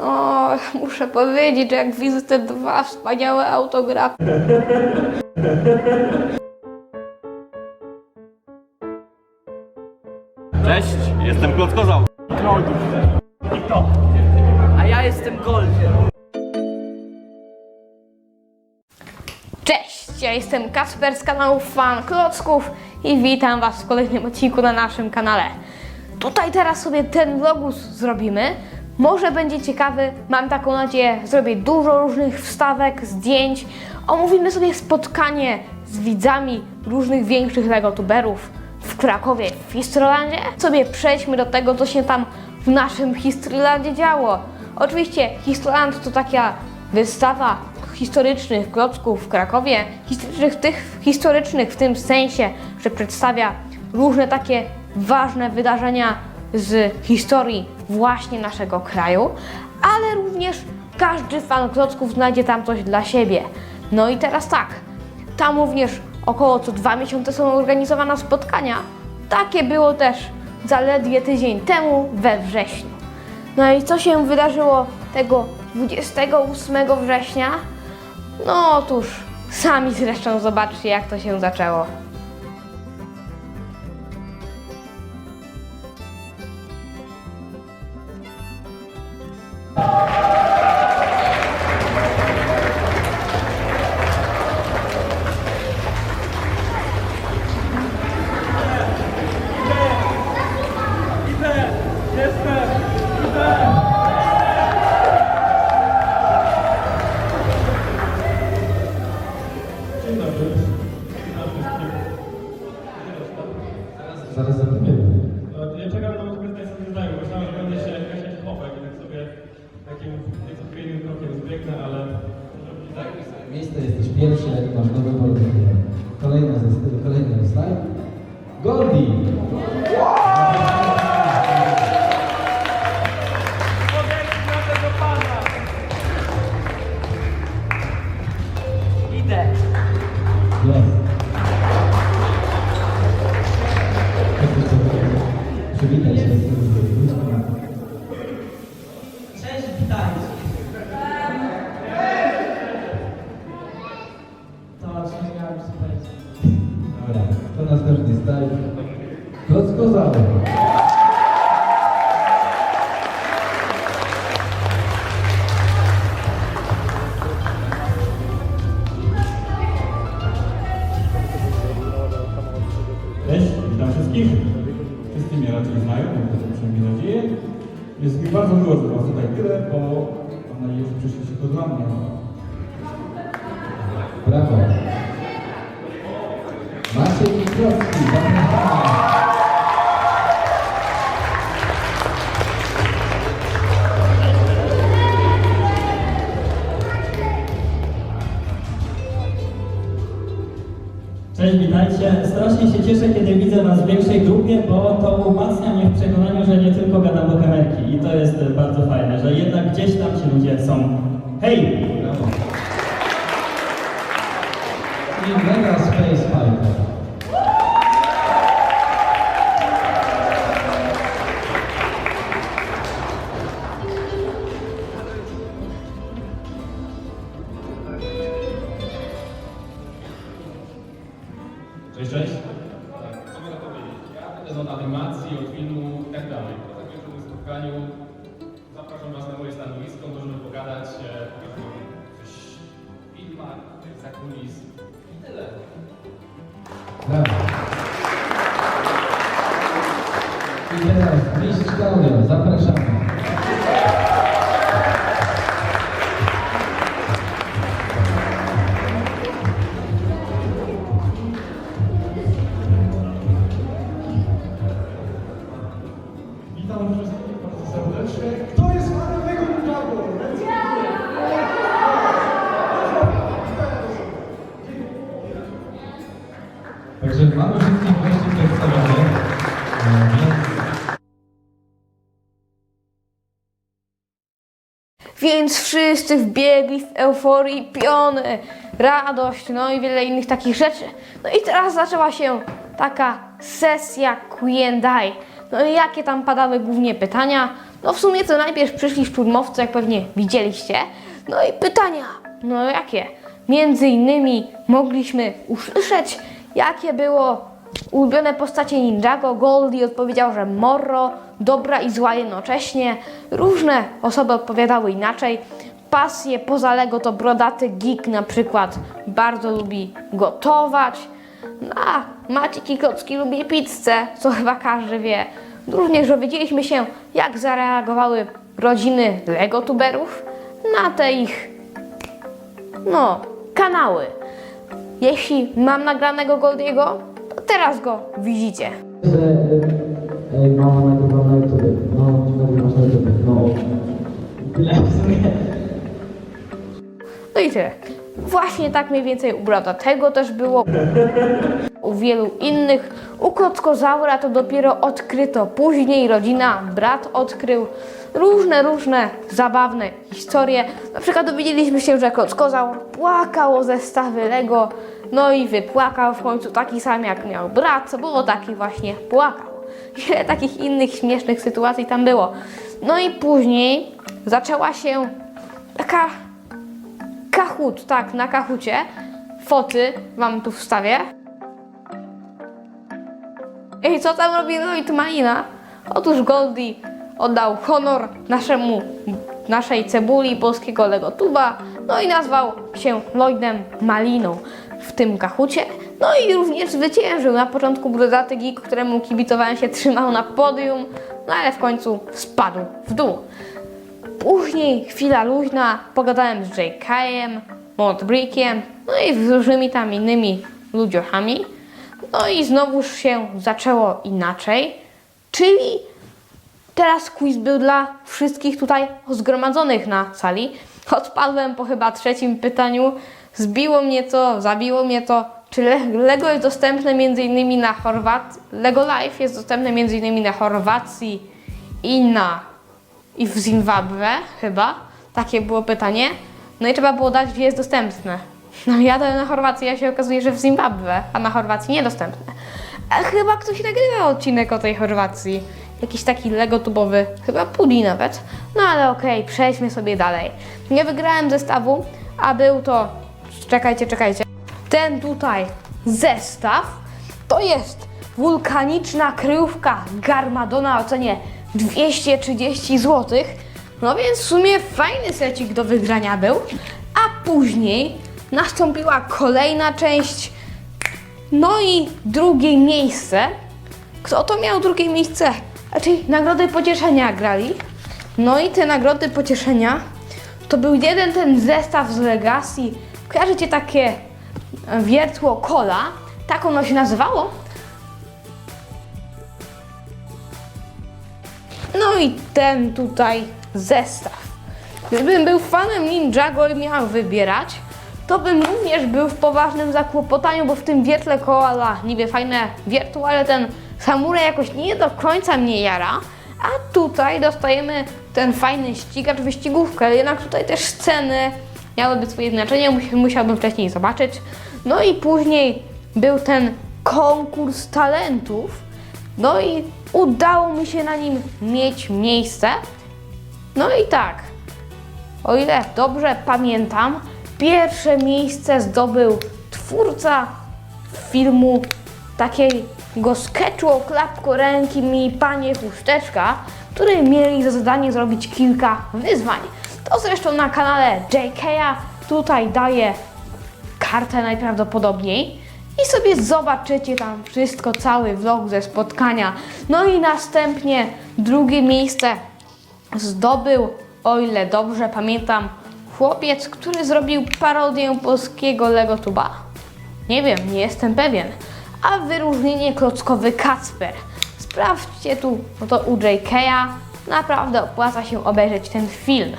O, muszę powiedzieć, że jak widzę te dwa wspaniałe autografy. Cześć, jestem Klot Kozał. A ja jestem Gold. Cześć, ja jestem Kasper z kanału Fan Klocków i witam Was w kolejnym odcinku na naszym kanale. Tutaj teraz sobie ten vlogus zrobimy. Może będzie ciekawy, mam taką nadzieję. Zrobię dużo różnych wstawek, zdjęć. Omówimy sobie spotkanie z widzami różnych większych legotuberów w Krakowie, w Historylandzie. Sobie przejdźmy do tego, co się tam w naszym Historylandzie działo. Oczywiście Historyland to taka wystawa historycznych klocków w Krakowie, historycznych, tych historycznych w tym sensie, że przedstawia różne takie ważne wydarzenia z historii właśnie naszego kraju, ale również każdy fan klocków znajdzie tam coś dla siebie. No i teraz tak, tam również około co dwa miesiące są organizowane spotkania. Takie było też zaledwie tydzień temu we wrześniu. No i co się wydarzyło tego 28 września? No otóż, sami zresztą zobaczcie, jak to się zaczęło. Kloc kozały. Cześć, witam wszystkich. Wszyscy mnie raczej znają, mam taką przynajmniej nadzieję. Jest mi bardzo miło, że Was tutaj tyle, bo mam nadzieję, że przyszliście to dla mnie. Brawo. Zapraszamy. Cześć, witajcie. Strasznie się cieszę, kiedy widzę Was w większej grupie, bo to umacnia mnie w przekonaniu, że nie tylko gadam do kamerki. I to jest e, bardzo fajne, że jednak gdzieś tam ci ludzie są. Hej! Brawo. I spotkaniu zapraszam Was na moje stanowisko, możemy pogadać, e, coś w filmach, za kulis i tyle. I teraz mistrz Klaudio, zapraszamy. Więc wszyscy wbiegli w euforii, piony, radość, no i wiele innych takich rzeczy. No i teraz zaczęła się taka sesja Q&A. No i jakie tam padały głównie pytania? No w sumie to najpierw przyszli szturmowcy, jak pewnie widzieliście. No i pytania, no jakie? Między innymi mogliśmy usłyszeć, jakie było ulubione postacie Ninjago. Goldie odpowiedział, że Morro, dobra i zła jednocześnie. Różne osoby odpowiadały inaczej. Pasje poza Lego to brodaty geek na przykład bardzo lubi gotować. No, A Maciek i Klocki lubi pizzę, co chyba każdy wie. Również dowiedzieliśmy się, jak zareagowały rodziny Lego tuberów na te ich, no, kanały. Jeśli mam nagranego Goldiego, to teraz go widzicie. Że No i tyle. Właśnie tak mniej więcej u brata tego też było. U wielu innych. U Klockozaura to dopiero odkryto później. Rodzina, brat odkrył różne, różne zabawne historie. Na przykład dowiedzieliśmy się, że Klockozaur płakał o zestawy Lego. No i wypłakał w końcu taki sam jak miał brat, co było taki właśnie płakał. Wiele takich innych śmiesznych sytuacji tam było. No i później zaczęła się taka Kahut, tak, na Kahucie. Foty wam tu wstawię. I co tam robi Lloyd Malina? Otóż Goldie oddał honor naszemu, naszej cebuli polskiego Lego Tuba, no i nazwał się Lloydem Maliną w tym Kahucie. No i również zwyciężył. Na początku brodaty geek, któremu kibicowałem się, trzymał na podium, no ale w końcu spadł w dół. Później chwila luźna, pogadałem z J.K.'em, Montbrickiem, no i z różnymi tam innymi ludziomami. No i znowuż się zaczęło inaczej, czyli teraz quiz był dla wszystkich tutaj zgromadzonych na sali. Odpadłem po chyba trzecim pytaniu, zbiło mnie to, zabiło mnie to, czy Le- Lego jest dostępne m.in. na Chorwacji, Lego Life jest dostępne m.in. na Chorwacji i na i w Zimbabwe chyba. Takie było pytanie. No i trzeba było dać, gdzie jest dostępne. No jadę na Chorwację, a się okazuje, że w Zimbabwe, a na Chorwacji niedostępne. A chyba ktoś nagrywa odcinek o tej Chorwacji. Jakiś taki legotubowy, chyba Pudi nawet. No ale okej, przejdźmy sobie dalej. Nie wygrałem zestawu, a był to... Czekajcie, czekajcie. Ten tutaj zestaw to jest wulkaniczna kryjówka Garmadona o cenie 230 zł. No więc w sumie fajny secik do wygrania był. A później nastąpiła kolejna część. No i drugie miejsce. Kto to miał drugie miejsce? Raczej nagrody pocieszenia grali. No i te nagrody pocieszenia to był jeden ten zestaw z Legacy. Kojarzycie takie e, wiertło kola? Tak ono się nazywało. No i ten tutaj zestaw. Gdybym był fanem Ninjago i miał wybierać, to bym również był w poważnym zakłopotaniu, bo w tym wiertle koala niby fajne wiertło, ale ten samuraj jakoś nie do końca mnie jara. A tutaj dostajemy ten fajny ścigacz, wyścigówkę, jednak tutaj też sceny miałyby swoje znaczenie, musi- musiałbym wcześniej zobaczyć. No i później był ten konkurs talentów, no i udało mi się na nim mieć miejsce. No i tak, o ile dobrze pamiętam, pierwsze miejsce zdobył twórca filmu takiego sketchu o klapku ręki mi panie chusteczka, który mieli za zadanie zrobić kilka wyzwań. To zresztą na kanale JK'a tutaj daję kartę najprawdopodobniej i sobie zobaczycie tam wszystko, cały vlog ze spotkania. No i następnie drugie miejsce zdobył, o ile dobrze pamiętam, chłopiec, który zrobił parodię polskiego Lego Tuba. Nie wiem, nie jestem pewien. A wyróżnienie klockowy Kacper. Sprawdźcie tu, no to u JK'a. Naprawdę opłaca się obejrzeć ten film.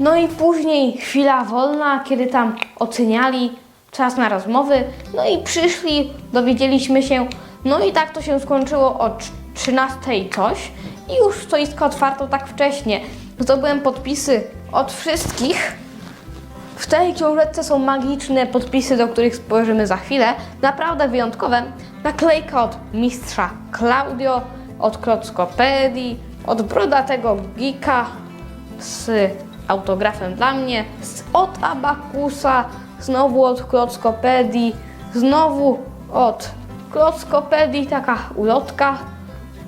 No i później chwila wolna, kiedy tam oceniali czas na rozmowy. No i przyszli, dowiedzieliśmy się. No i tak to się skończyło o trz- 13 coś. I już stoisko otwarto tak wcześnie. Zdobyłem podpisy od wszystkich. W tej książeczce są magiczne podpisy, do których spojrzymy za chwilę. Naprawdę wyjątkowe. Naklejka od mistrza Claudio, od Klockopedii, od brodatego geeka z autografem dla mnie, z, od Abakusa, znowu od Klockopedii, znowu od Klockopedii, taka ulotka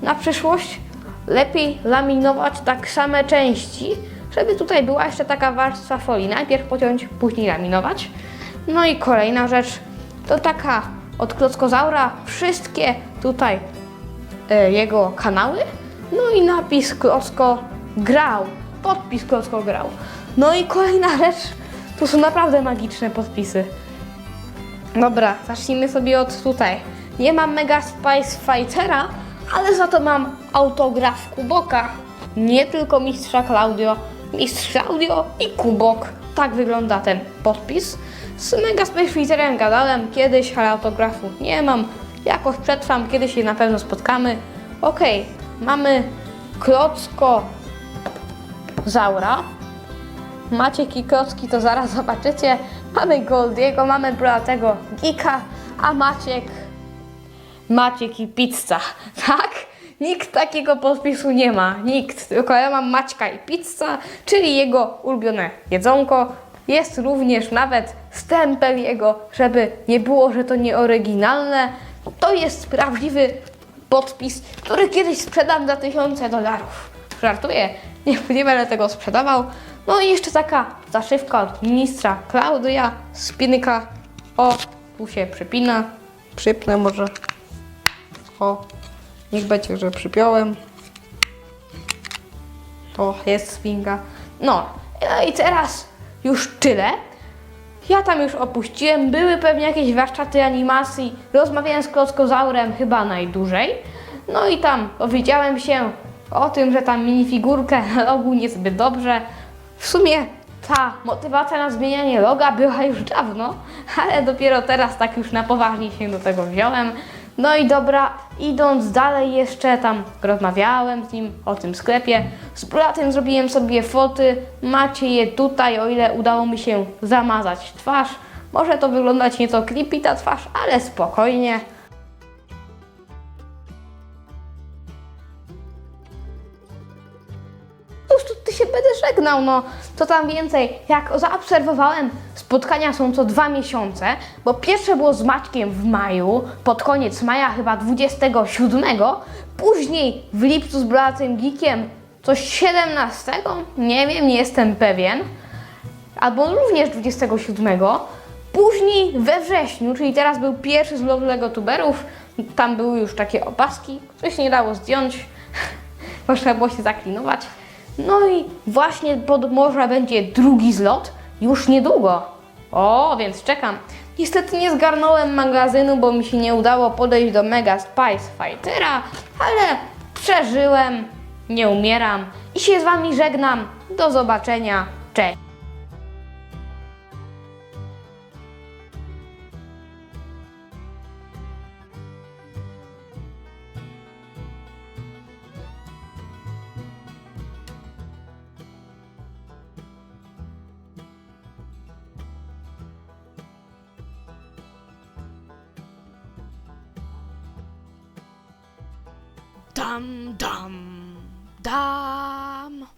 na przyszłość. Lepiej laminować tak same części, żeby tutaj była jeszcze taka warstwa folii. Najpierw pociąć, później laminować. No i kolejna rzecz, to taka od Klockozaura, wszystkie tutaj e, jego kanały, no i napis Klocko grał, podpis Klocko grał. No i kolejna rzecz, to są naprawdę magiczne podpisy. Dobra, zacznijmy sobie od tutaj. Nie mam Mega Spice Fightera, ale za to mam autograf Kuboka. Nie tylko mistrza Claudio, mistrz Claudio i Kubok. Tak wygląda ten podpis. Z Mega Spice Fighterem gadałem kiedyś, ale autografu nie mam. Jakoś przetrwam, kiedyś się na pewno spotkamy. Okej, mamy Klocko Zaura. Maciek i Klocki to zaraz zobaczycie. Mamy Goldiego, mamy Bratego Gika, a Maciek Maciek i pizza, tak? Nikt takiego podpisu nie ma, nikt. Tylko ja mam Maćka i pizza, czyli jego ulubione jedzonko. Jest również nawet stempel jego, żeby nie było, że to nie oryginalne. To jest prawdziwy podpis, który kiedyś sprzedam za tysiące dolarów. Żartuję, nie, nie będę tego sprzedawał. No i jeszcze taka zaszywka od ministra Klaudia Spinka. O, tu się przypina. Przypnę może. O, niech będzie, że przypiąłem. To jest spinka. No, i teraz już tyle. Ja tam już opuściłem, były pewnie jakieś warsztaty animacji, rozmawiałem z Klockozaurem chyba najdłużej. No i tam dowiedziałem się o tym, że tam minifigurkę logu niezbyt dobrze. W sumie ta motywacja na zmienianie loga była już dawno, ale dopiero teraz tak już na poważnie się do tego wziąłem. No i dobra, idąc dalej jeszcze tam rozmawiałem z nim o tym sklepie. Z bratem zrobiłem sobie foty, macie je tutaj, o ile udało mi się zamazać twarz. Może to wyglądać nieco creepy ta twarz, ale spokojnie. Żegnał, no to tam więcej. Jak zaobserwowałem, spotkania są co dwa miesiące, bo pierwsze było z Maćkiem w maju, pod koniec maja chyba 27, później w lipcu z Bracem Geekiem coś 17, nie wiem, nie jestem pewien, albo również 27, później we wrześniu, czyli teraz był pierwszy z lotu Lego Tuberów, tam były już takie opaski, coś nie dało zdjąć, można było się zaklinować. No i właśnie pod morza będzie drugi zlot już niedługo. O, więc czekam. Niestety nie zgarnąłem magazynu, bo mi się nie udało podejść do Mega Spice Fightera, ale przeżyłem, nie umieram i się z Wami żegnam. Do zobaczenia. Cześć. Dum dum dum.